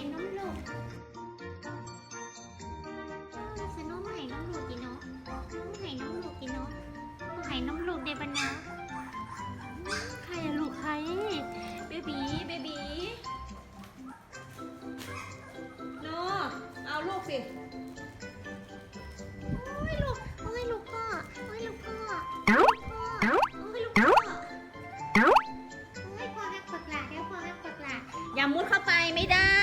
ยากกับไห้น้ำลูกสน้องไห่น้ำลูกกินเนาะน้องไห่น้ำลูกกินเนาะไห่น้ำลูกเดบันนะใครอะลูกใครเบบีเบบีโนเอาลูกสิ อย่ามุดเข้าไปไม่ได้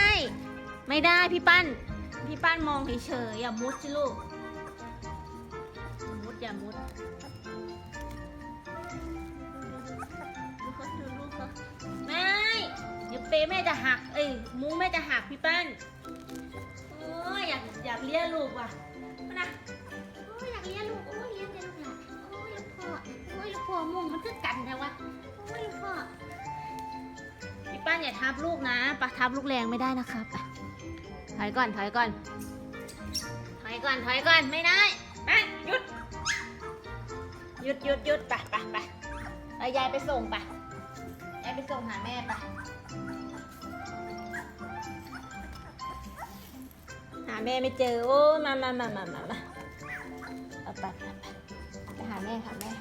ไม่ได้พี่ปั้น พี่ปั้นมองเฉยๆอย่ามุดสิลูก มุดอย่ามุดไม่เดี๋ยวเปแม่จะหัก เอ้ยมุ้งแม่จะหักพี่ปั้นโอ้ยอยากอยากเลี้ยลูกว่ะมานะโอ้ยอยากเลี้ยลูกโอ้ยเลี้ยงแต่ลูกหลานโอ้ยลูกพ่อโอ้ยลูกพ่อมุ่งมันคือกันแต่ว่าโอ้ยลูกพ่อ ป้านอย่าทับลูกนะปะทับลูกแรงไม่ได้นะครับถอยก่อนถอยก่อนถอยก่อนถอยก่อนไม่ได้ไปหยุดหยุดหยุดหยุดไปไปไปไปยายไปส่งไปยายไปส่งหาแม่ไปหาแม่ไม่เจอโอ้มามามามามามาเอาไปไปไปไปหาแม่หาแม่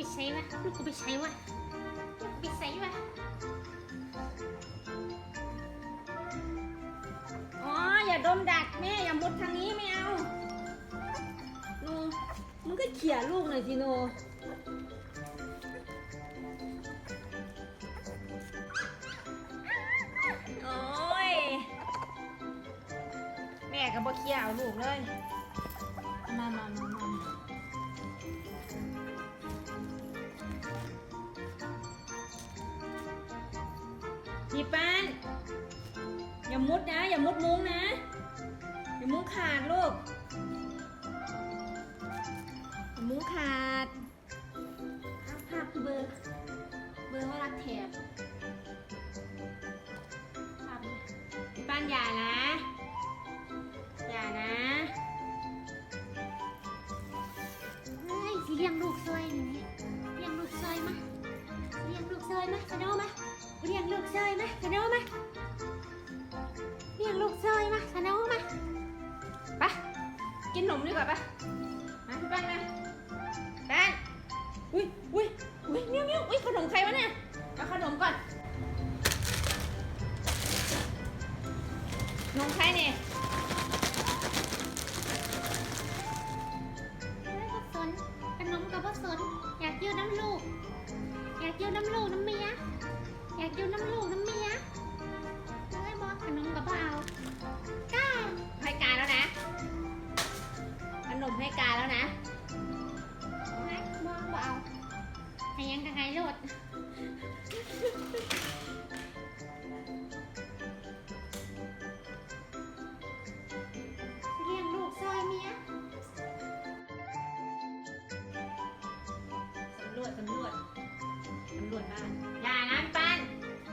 ไปใช้วะลูกก็ไปใช้วะลูกไปใช้วะอ๋ออย่าดมดักแม่อย่ามุดทางนี้ไม่เอาโนมึงก็เขี่ยลูกหน่อยสิโนโอ้ยแม่ก็บ่เขี่ยเอาลูกเลยมามามามา พี่ป้านอย่ามุดนะ อย่ามุดมุ้งนะ อย่ามุ้งขาดลูกอย่ามุ้งขาดภาพภาพคือเบอร์เบอร์เขารักแถบภาพนี้พี่ป้านอย่านะ อย่านะเฮ้ยสิเลี้ยงลูกซอยหนูเนี่ยเลี้ยงลูกซอยมาเลี้ยงลูกซอยมาสะโนมา เลี้ยงลูกซอยมาสะโนมาเลี้ยงลูกซอยมาสะโนมาไปกินขนมดีกว่าปะมาพี่ป้านมาป้านอุ้ยอุ้ยอุ้ยเมี้ยวเมี้ยวอุ้ยขนมใครวะเนี่ยเอาขนมก่อนขนมใครเนี่ยเฮ้ยก็สนขนมกับพ่สนอยากเยืนน้ำลูก อยากเยืนน้ำลูกน้ำ อยากยืนน้ำลูกน้ำเมียเฮ้ยบอกขนมกับพ่เอาก้า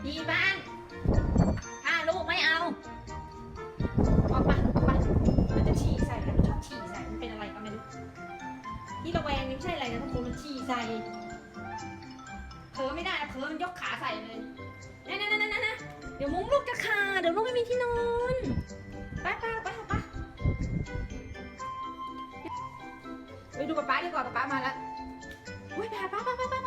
ดีบ้านถ้าลูกไม่เอาออกมาออกมามันจะฉี่ใส่มันชอบฉี่ใส่มันเป็นอะไรก็ไม่รู้ที่ระแวงนี่ไม่ใช่อะไรนะทุกคนมันฉี่ใส่เผลอไม่ได้นะเผลอมันยกขาใส่เลยนั่นนั่นนั่นนั่นเดี๋ยวมุ้งลูกจะขาดเดี๋ยวลูกไม่มีที่นอนไปไปไปไปไปดูป๊าป๊าดีกว่าป๊าป๊ามาแล้วอุ้ยไปหาป้าป้าป้าป้า